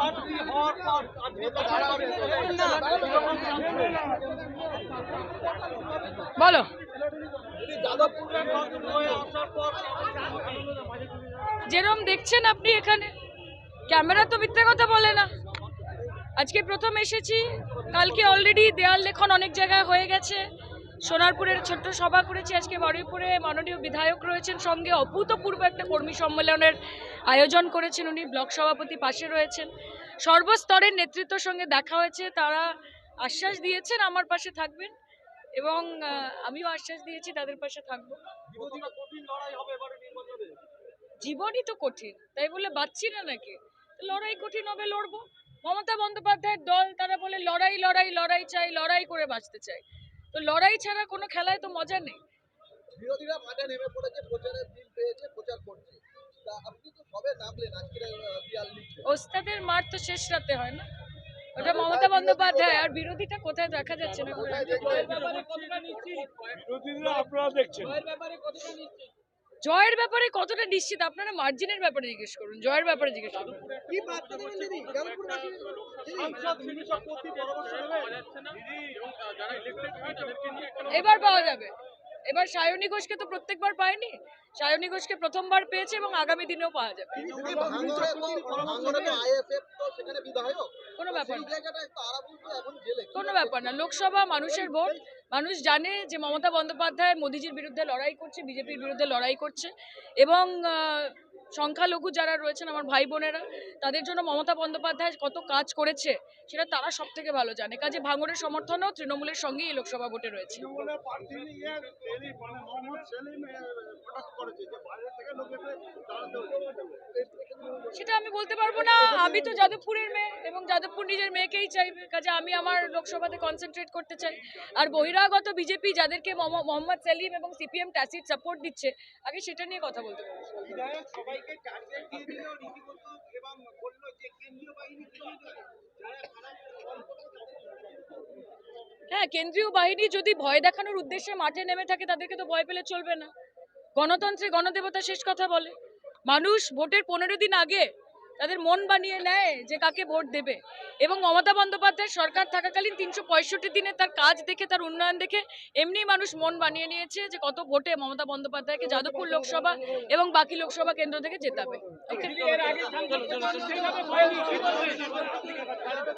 প্রার্থী হওয়ার পর বলো। যেরকম দেখছেন আপনি এখানে ক্যামেরা তো মিথ্যে কথা বলে না। আজকে প্রথম এসেছি কালকে অলরেডি দেওয়াল লেখন অনেক জায়গায় হয়ে গেছে। সোনারপুরের ছোট্ট সভা করেছি। আজকে বারুইপুরে মাননীয় বিধায়ক রয়েছেন। সঙ্গে অভূতপূর্ব একটা কর্মী সম্মেলনের আয়োজন করেছেন উনি। ব্লক সভাপতি পাশে রয়েছেন। সর্বস্তরের নেতৃত্বের সঙ্গে দেখা হয়েছে। তারা আশ্বাস দিয়েছেন আমার পাশে থাকবেন এবং আমিও আশ্বাস দিয়েছি তাদের পাশে থাকব। জীবনই তো কঠিন। তাই বলে বাঁচছি না নাকি? লড়াই কঠিন হবে লড়বো। মমতা বন্দ্যোপাধ্যায়ের দল তারা বলে লড়াই লড়াই লড়াই চাই লড়াই করে বাঁচতে চাই। তো লড়াই ছাড়া কোনো খেলায় তো মজা নেই। বিরোধীরা মাঠে নেমে পড়েছে প্রচারের দিন পেয়েছে প্রচার করছে। তা আপনি তো সবে নামলেন আজকের বিয়াল্লিশ ওস্তাদের মার তো শেষ রাতে হয় না? ওটা মমতা বন্দ্যোপাধ্যায়। আর বিরোধীটা কোথায় দেখা যাচ্ছে না? বিরোধীরা জয়ের ব্যাপারে কতটা নিশ্চিত? আপনারা মার্জিনের ব্যাপারে জিজ্ঞেস করুন জয়ের ব্যাপারে জিজ্ঞেস করুন। এবার পাওয়া যাবে। এবার সায়নী ঘোষকে তো প্রত্যেকবার পায়নি। সায়নী ঘোষকে প্রথমবার পেয়েছে এবং আগামী দিনেও পাওয়া যাবে। কোনো ব্যাপার না। জায়গাটা তারা বলছে এখন জেলে। কোনো ব্যাপার না। লোকসভা মানুষের ভোট। মানুষ জানে যে মমতা বন্দ্যোপাধ্যায় মোদিজির বিরুদ্ধে লড়াই করছে বিজেপির বিরুদ্ধে লড়াই করছে এবং সংখ্যালঘু যারা রয়েছেন, আমার ভাই বোনেরা, তাদের জন্য মমতা বন্দ্যোপাধ্যায় কত কাজ করেছে, সেটা তারা সব থেকে ভালো জানে। কাজে ভাঙড়ের সমর্থনও তৃণমূলের সঙ্গেই এই লোকসভা ভোটে রয়েছে। সেটা আমি বলতে পারব না। আমি তো যাদবপুরের মেয়ে এবং যাদবপুর নিজের মেয়েকেই চাইবে। কাজে আমি আমার লোকসভাতে কনসেন্ট্রেট করতে চাই। আর বহিরাগত বিজেপি যাদেরকে মম- মোহাম্মদ সেলিম এবং সিপিএম ট্যাসিড সাপোর্ট দিচ্ছে আগে সেটা নিয়ে কথা বলতে পারব। হ্যাঁ কেন্দ্রীয় বাহিনী যদি ভয় দেখানোর উদ্দেশ্যে মাঠে নেমে থাকে তাদেরকে তো ভয় পেলে চলবে না। গণতন্ত্রে গণদেবতা শেষ কথা বলে। মানুষ ভোটের পনেরো দিন আগে তাদের মন বানিয়ে নেয় যে কাকে ভোট দেবে। এবং মমতা বন্দ্যোপাধ্যায় সরকার থাকাকালীন তিনশো পঁয়ষট্টি দিনে তার কাজ দেখে, তার উন্নয়ন দেখে এমনি মানুষ মন বানিয়ে নিয়েছে যে কত ভোটে মমতা বন্দ্যোপাধ্যায়কে যাদবপুর লোকসভা এবং বাকি লোকসভা কেন্দ্র থেকে জেতাবে।